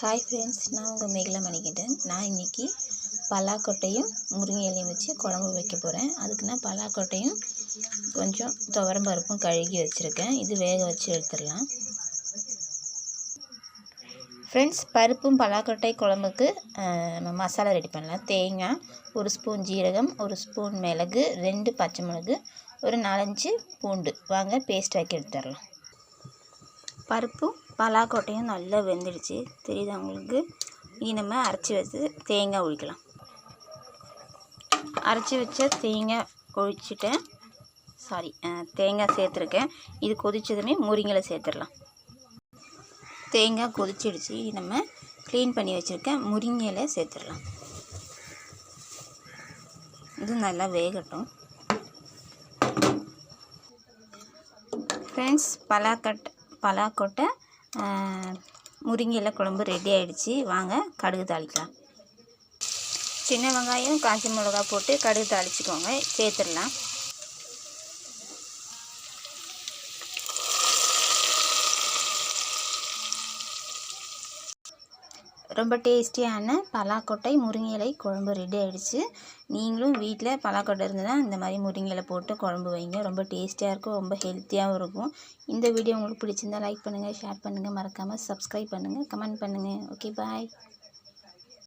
Hi friends நான் உங்கள் மேகலா மணிக்கிட்டேன் நான் இன்றைக்கி பலாக்கொட்டையும் முருங்கை இலையும் வச்சு குழம்பு வைக்க போகிறேன் அதுக்கு நான் பலாக்கொட்டையும் கொஞ்சம் துவரம் பருப்பும் கழுகி வச்சுருக்கேன். இது வேக வச்சு எடுத்துடலாம். ஃப்ரெண்ட்ஸ் பருப்பும் பலாக்கொட்டை குழம்புக்கு நம்ம மசாலா ரெடி பண்ணலாம். தேங்காய் ஒரு ஸ்பூன் ஜீரகம் ஒரு ஸ்பூன் மிளகு ரெண்டு பச்சை மிளகு ஒரு நாலஞ்சு பூண்டு. வாங்க பேஸ்ட் ஆக்கி எடுத்துடலாம். பருப்பும் பலாக்கொட்டையும் நல்லா வெந்துடுச்சு. தெரியுது உங்களுக்கு? இனி நம்ம அரைச்சி வச்சு தேங்காய் ஒழிக்கலாம் அரைச்சி வச்ச தேங்காய் ஒழிச்சிட்டேன் சாரி தேங்காய் சேர்த்துருக்கேன். இது கொதிச்சதுமே முருங்கலை சேர்த்துடலாம். தேங்காய் கொதிச்சிடுச்சு. நம்ம க்ளீன் பண்ணி வச்சுருக்கேன் முருங்கையில் சேர்த்துடலாம். இது நல்லா வேகட்டும். ஃப்ரெண்ட்ஸ் பலாக்கட் பலாக்கொட்டை முருங்கையில் குழம்பு ரெடி ஆயிடுச்சு. வாங்க கடுகு தாளிக்கலாம். சின்ன வெங்காயம் காஞ்சி மிளகா போட்டு கடுகு தாளிச்சுக்கோங்க. சேர்த்துடலாம். ரொம்ப டேஸ்டியான பலாக்கொட்டை முருங்கை இலை குழம்பு ரெடி ஆகிடுச்சு நீங்களும் வீட்டில் பலாக்கொட்டை இருந்ததுன்னா இந்த மாதிரி முருங்கை இலை போட்டு குழம்பு வைங்க. ரொம்ப டேஸ்டியாக இருக்கும் ரொம்ப ஹெல்த்தியாகவும் இருக்கும். இந்த வீடியோ உங்களுக்கு பிடிச்சிருந்தா லைக் பண்ணுங்கள் ஷேர் பண்ணுங்கள் மறக்காமல் சப்ஸ்கிரைப் பண்ணுங்கள் கமெண்ட் பண்ணுங்கள் ஓகே பாய்